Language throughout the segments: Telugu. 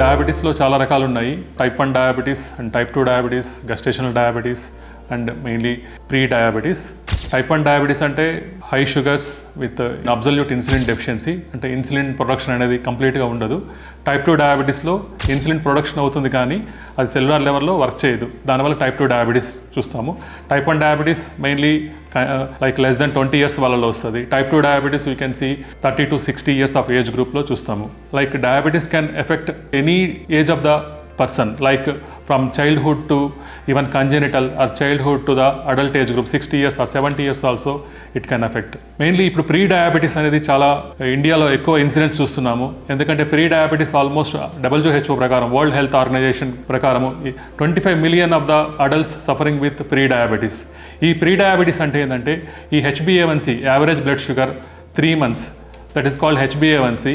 డయాబెటీస్లో చాలా రకాలు ఉన్నాయి type one diabetes and type two diabetes gestational diabetes and mainly pre diabetes type one diabetes అంటే high sugars with absolute insulin deficiency అంటే ఇన్సులిన్ ప్రొడక్షన్ అనేది కంప్లీట్గా ఉండదు. టైప్ టూ డయాబెటీస్లో ఇన్సులిన్ ప్రొడక్షన్ అవుతుంది కానీ అది సెల్యులర్ లెవెల్లో వర్క్ చేయదు. దానివల్ల టైప్ టూ డయాబెటీస్ చూస్తాము. Type one diabetes mainly like less than twenty years వాళ్ళలో వస్తుంది. Type two diabetes you can see thirty to sixty years of age గ్రూప్లో చూస్తాము. Like diabetes can affect any age of the person like from childhood to even congenital or childhood to the adult age group 60 years or seventy years also it can affect mainly ఇప్పుడు ప్రీ డయాబెటీస్ అనేది చాలా eh, ఇండియాలో ఎక్కువ ఇన్సిడెంట్స్ చూస్తున్నాము. ఎందుకంటే ప్రీ డయాబెటీస్ ఆల్మోస్ట్ డబ్ల్యూహెచ్ఓ ప్రకారం వరల్డ్ హెల్త్ ఆర్గనైజేషన్ ప్రకారము twenty five million of the adults suffering with pre diabetes ఈ ప్రీ డయాబెటీస్ అంటే ఏంటంటే ఈ H B A one C average blood sugar three months that is called H B A one C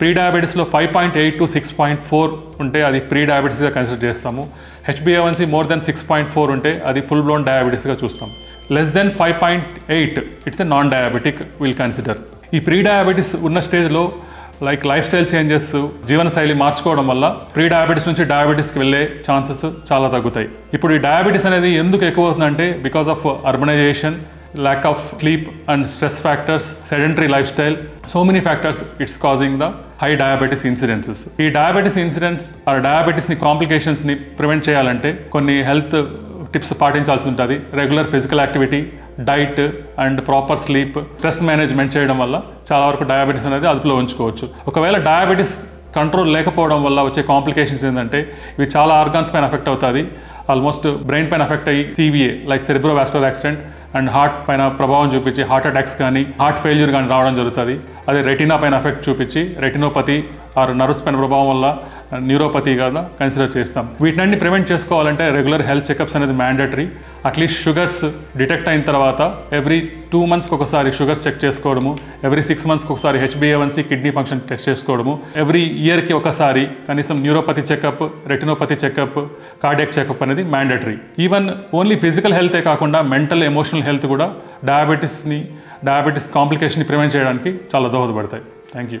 pre డయాబెటీస్లో five point eight to six point four ఉంటే అది ప్రీ డయాబెటీస్గా కన్సిడర్ చేస్తాము. H B A one C more than six point four ఉంటే అది ఫుల్ బ్లోన్ డయాబెటీస్గా చూస్తాం. Less than five point eight it's a non diabetic will consider. ఈ ప్రీ డయాబెటీస్ ఉన్న స్టేజ్లో లైక్ లైఫ్ స్టైల్ చేంజెస్ జీవనశైలి మార్చుకోవడం వల్ల ప్రీ డయాబెటీస్ నుంచి డయాబెటీస్కి వెళ్ళే ఛాన్సెస్ చాలా తగ్గుతాయి. ఇప్పుడు ఈ డయాబెటీస్ అనేది ఎందుకు ఎక్కువ అవుతుందంటే because of urbanisation lack of sleep and stress factors, sedentary lifestyle, so many factors it's causing the high diabetes incidences ఈ డయాబెటీస్ ఇన్సిడెంట్స్ ఆ డయాబెటీస్ని కాంప్లికేషన్స్ని ప్రివెంట్ చేయాలంటే కొన్ని హెల్త్ టిప్స్ పాటించాల్సి ఉంటుంది. Regular physical activity diet and proper sleep stress management చేయడం వల్ల చాలా వరకు డయాబెటీస్ అనేది అదుపులో ఉంచుకోవచ్చు. ఒకవేళ డయాబెటీస్ కంట్రోల్ లేకపోవడం వల్ల వచ్చే కాంప్లికేషన్స్ ఏంటంటే ఇవి చాలా ఆర్గాన్స్ పైన ఎఫెక్ట్ అవుతుంది. ఆల్మోస్ట్ బ్రెయిన్ పైన ఎఫెక్ట్ అయ్యి CVA like cerebro vascular accident and heart పైన ప్రభావం చూపించి హార్ట్ అటాక్స్ కానీ హార్ట్ ఫెయిల్యూర్ కానీ రావడం జరుగుతుంది. అదే రెటినా పైన ఎఫెక్ట్ చూపించి రెటినోపతి ఆరు నర్వ్స్ పైన ప్రభావం వల్ల న్యూరోపతి కదా కన్సిడర్ చేస్తాం. వీటినన్ని ప్రివెంట్ చేసుకోవాలంటే రెగ్యులర్ హెల్త్ చెకప్స్ అనేది mandatory at least sugars detect అయిన తర్వాత ఎవ్రీ టూ మంత్స్కి ఒకసారి షుగర్స్ చెక్ చేసుకోవడము ఎవ్రీ సిక్స్ మంత్స్కి ఒకసారి H B A one C kidney function test చేసుకోవడము ఎవ్రీ ఇయర్కి ఒకసారి కనీసం neuropathy checkup retinopathy checkup cardiac checkup అనేది మ్యాండటరీ ఈవెన్ ఓన్లీ ఫిజికల్ హెల్తే కాకుండా మెంటల్ ఎమోషనల్ హెల్త్ కూడా డయాబెటీస్ని డయాబెటీస్ కాంప్లికేషన్ని ప్రివెంట్ చేయడానికి చాలా దోహదపడతాయి. Thank you